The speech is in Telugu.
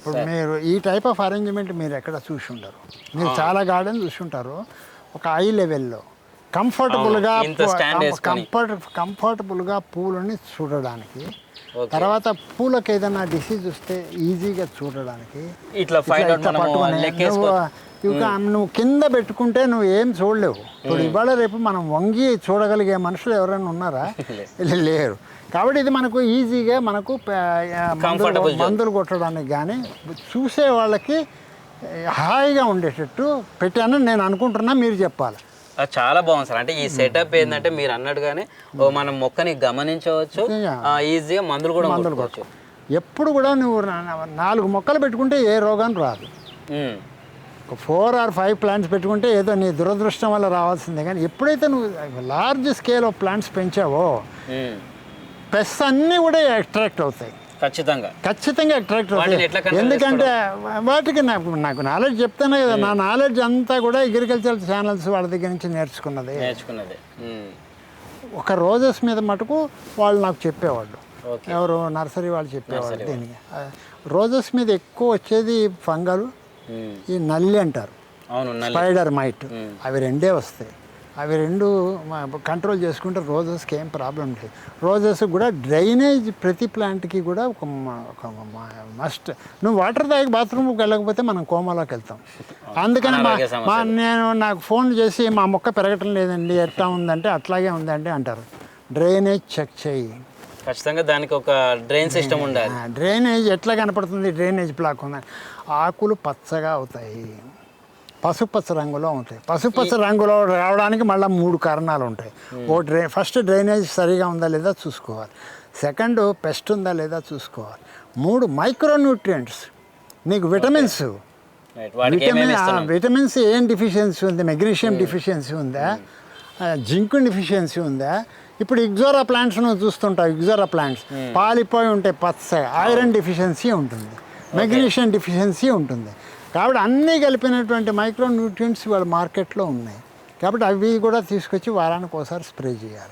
ఇప్పుడు మీరు ఈ టైప్ ఆఫ్ అరేంజ్మెంట్ మీరు ఎక్కడ చూసి ఉండరు మీరు చాలా గార్డెన్ చూసి ఉంటారు ఒక ఐ లెవెల్లో కంఫర్టబుల్గా. కంఫర్ట్ కంఫర్టబుల్గా పూలని చూడడానికి. తర్వాత పూలకు ఏదైనా డిసీజ్ వస్తే ఈజీగా చూడడానికి ఇట్లా పట్టుకొని ఇక నువ్వు కింద పెట్టుకుంటే నువ్వు ఏం చూడలేవు. ఇప్పుడు ఇవాళ రేపు మనం వంగి చూడగలిగే మనుషులు ఎవరైనా ఉన్నారా? లేరు. కాబట్టి ఇది మనకు ఈజీగా మనకు మందులు కొట్టడానికి కానీ చూసే వాళ్ళకి హాయిగా ఉండేటట్టు పెట్టానని నేను అనుకుంటున్నా మీరు చెప్పాలి. అది చాలా బాగుంది సార్. అంటే ఈ సెటప్ ఏంటంటే మీరు అన్నట్టుగానే ఓ మనం మొక్కని గమనించవచ్చు. ఈజీగా మందులు కూడా మందులు కొట్టుకోవచ్చు. ఎప్పుడు కూడా నువ్వు నాలుగు మొక్కలు పెట్టుకుంటే ఏ రోగం రాదు. ఒక ఫోర్ ఆర్ ఫైవ్ ప్లాంట్స్ పెట్టుకుంటే ఏదో నీ దురదృష్టం వల్ల రావాల్సిందే. కానీ ఎప్పుడైతే నువ్వు లార్జ్ స్కేల్ ఆఫ్ ప్లాంట్స్ పెంచావో. పెస్ట్ అన్నీ కూడా అట్రాక్ట్ అవుతాయి. ఖచ్చితంగా. ఖచ్చితంగా అట్రాక్ట్ అవుతాయి. ఎందుకంటే వాటికి నాకు నాకు నాలెడ్జ్ చెప్తానే కదా. నా నాలెడ్జ్ అంతా కూడా అగ్రికల్చర్ ఛానల్స్ వాళ్ళ దగ్గర నుంచి నేర్చుకున్నది. నేర్చుకున్నది. ఒక రోజెస్ మీద మటుకు వాళ్ళు నాకు చెప్పేవాళ్ళు. ఎవరు? నర్సరీ వాళ్ళు చెప్పేవాళ్ళు దీనికి. రోజెస్ మీద ఎక్కువ వచ్చేది ఫంగల్. ఈ నల్లి అంటారు. స్పైడర్ మైట్ అవి రెండే వస్తాయి. అవి రెండు కంట్రోల్ చేసుకుంటే రోజెస్కి ఏం ప్రాబ్లం లేదు. రోజెస్ కూడా డ్రైనేజ్ ప్రతి ప్లాంట్కి కూడా ఒక మస్ట్ నువ్వు వాటర్ తాగి బాత్రూమ్కి వెళ్ళకపోతే మనం కోమాలోకి వెళ్తాం. అందుకని మా నేను నాకు ఫోన్ చేసి మా మొక్క పెరగటం లేదండి ఎట్లా ఉందంటే అట్లాగే ఉందండి అంటారు. డ్రైనేజ్ చెక్ చేయి. ఖచ్చితంగా దానికి ఒక డ్రైన్ సిస్టమ్ ఉండాలి. డ్రైనేజ్ ఎట్లా కనపడుతుంది? డ్రైనేజ్ బ్లాక్ ఉందని ఆకులు పచ్చగా అవుతాయి. పసుపచ్చ రంగులో ఉంటాయి. పసుపచ్చ రంగులో రావడానికి మళ్ళీ మూడు కారణాలు ఉంటాయి. ఓ డ్రై ఫస్ట్ డ్రైనేజ్ సరిగా ఉందా లేదా చూసుకోవాలి. సెకండ్ పెస్ట్ ఉందా లేదా చూసుకోవాలి. మూడు మైక్రోన్యూట్రియంట్స్. నీకు విటమిన్స్. విటమిన్ విటమిన్స్ ఏం డిఫిషియన్సీ ఉంది? మెగ్నీషియం డిఫిషియన్సీ ఉందా? జింక్ డిఫిషియన్సీ ఉందా? ఇప్పుడు ఇగ్జోరా ప్లాంట్స్ నువ్వు చూస్తుంటావు ఇగ్జోరా ప్లాంట్స్. పాలిపోయి ఉంటే పచ్చ ఐరన్ డిఫిషియన్సీ ఉంటుంది. మెగ్నీషియం డిఫిషియన్సీ ఉంటుంది. కాబట్టి అన్నీ కలిపినటువంటి మైక్రో న్యూట్రియంట్స్ వాళ్ళ మార్కెట్లో ఉన్నాయి. కాబట్టి అవి కూడా తీసుకొచ్చి వారానికి ఒకసారి స్ప్రే చేయాలి.